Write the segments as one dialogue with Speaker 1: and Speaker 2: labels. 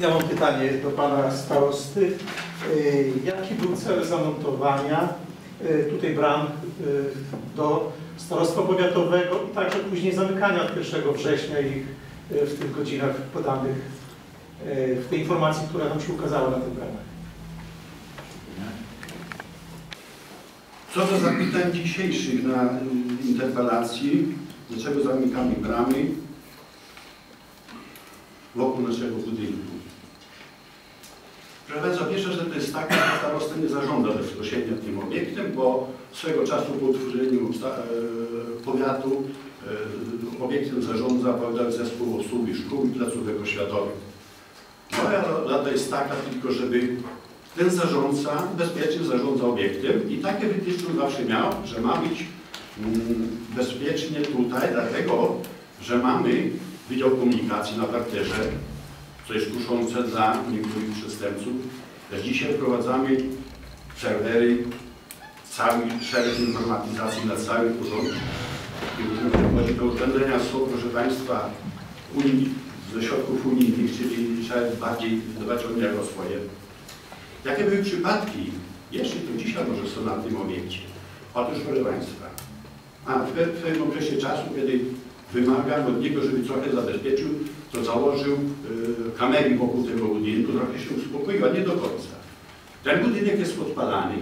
Speaker 1: Ja mam pytanie do pana starosty. Y, Jaki był cel zamontowania y, tutaj bram y, do starostwa powiatowego i także później zamykania od 1 września ich w tych godzinach podanych w tej informacji, która nam się ukazała na tych bramach?
Speaker 2: Co do zapytań dzisiejszych na interpelacji, dlaczego zamykamy bramy wokół naszego budynku? Proszę Państwa, pierwsza rzecz to jest taka, że starosta nie zarządza bezpośrednio tym obiektem, bo swego czasu po utworzeniu e, powiatu e, obiektem zarządza powiatowy zespół obsługi szkół i placówek oświatowych. Moja rada jest taka tylko, żeby ten zarządca bezpiecznie zarządza obiektem i takie wytyczne zawsze miał, że ma być mm, bezpiecznie tutaj, dlatego, że mamy Wydział Komunikacji na parterze, co jest kuszące dla niektórych przestępców. Też dzisiaj wprowadzamy serwery, cały szereg informatyzacji na całym urządzie. I jeżeli chodzi o urządzenia są, proszę Państwa, Unii, ze środków unijnych, czyli trzeba bardziej dbać o jako swoje. Jakie były przypadki, jeszcze to dzisiaj może są na tym obiekcie? Otóż, proszę Państwa, a w pewnym okresie czasu, kiedy wymagam od niego, żeby trochę zabezpieczył, to założył y, kamery wokół tego budynku, trochę się uspokoił, a nie do końca. Ten budynek jest podpalany,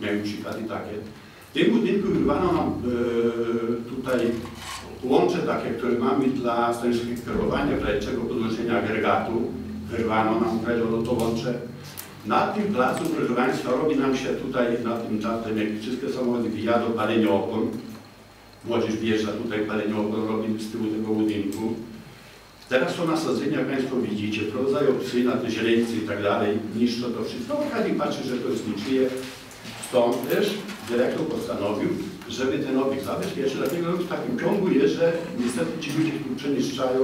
Speaker 2: miałem przykłady takie. W tym budynku wyrwano nam y, tutaj łącze takie, które mamy dla razie czego podłączenia agregatu, wyrwano nam wkradzono to łącze. Na tym placu, proszę Państwa, robi nam się tutaj, na tym czasem, jak wszystkie samochody wyjadą, palenie opon. Młodzież wjeżdża tutaj, palenie opon robi z tyłu tego budynku. Teraz są nasadzenia, jak Państwo widzicie, wprowadzają psy na te źreńcy i tak dalej, niszczą to wszystko. Każdy patrzy, że to jest niczyje. Stąd też dyrektor postanowił, żeby ten obiekt zabezpieczyć, dlatego w takim ciągu jest, że niestety ci ludzie tu przemieszczają.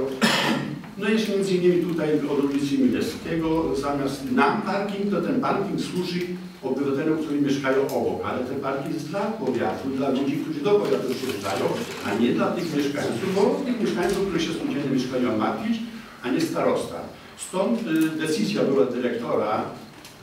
Speaker 2: No jest między innymi tutaj od ulicy Milewskiego, zamiast nam parking, to ten parking służy obywatelom, którzy mieszkają obok, ale ten parking jest dla powiatu, dla ludzi, którzy do powiatu przyjeżdżają, a nie dla tych mieszkańców, bo tych mieszkańców, którzy się spółdzielnie mieszkają martwić, a nie starosta. Stąd y, decyzja była dyrektora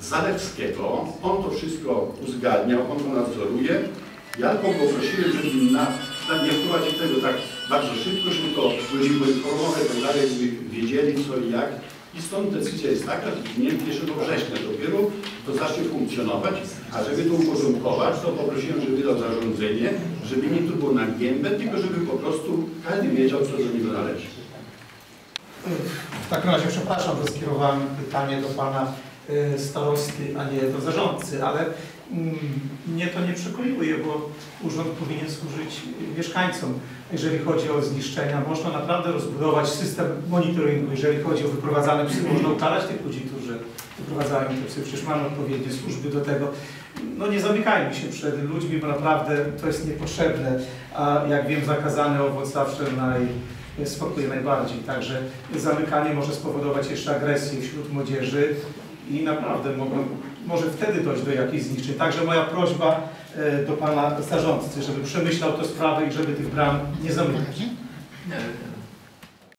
Speaker 2: Zalewskiego, on to wszystko uzgadniał, on to nadzoruje. Ja tylko poprosiłem, żeby na, na nie wprowadzić tego tak bardzo szybko, żeby to ludzi poinformować, tak dalej, żeby wiedzieli co i jak. I stąd decyzja jest taka, że nie 1 września dopiero to zacznie funkcjonować, a żeby to uporządkować, to poprosiłem, żeby wydał zarządzenie, żeby nie to było na gębę, tylko żeby po prostu każdy wiedział, co do niego należy.
Speaker 1: W takim razie przepraszam, że skierowałem pytanie do pana y, starosty, a nie do zarządcy, ale mnie to nie przekonuje, bo urząd powinien służyć mieszkańcom. Jeżeli chodzi o zniszczenia, można naprawdę rozbudować system monitoringu. Jeżeli chodzi o wyprowadzane psy, można ukarać tych ludzi, którzy wyprowadzają te psy. Przecież mamy odpowiednie służby do tego. No nie zamykajmy się przed ludźmi, bo naprawdę to jest niepotrzebne. A jak wiem, zakazany owoc zawsze naj, spokój najbardziej. Także zamykanie może spowodować jeszcze agresję wśród młodzieży i naprawdę mogą, może wtedy dojść do jakichś zniszczeń. Także moja prośba e, do pana zarządcy, żeby przemyślał tę sprawę i żeby tych bram nie zamykać.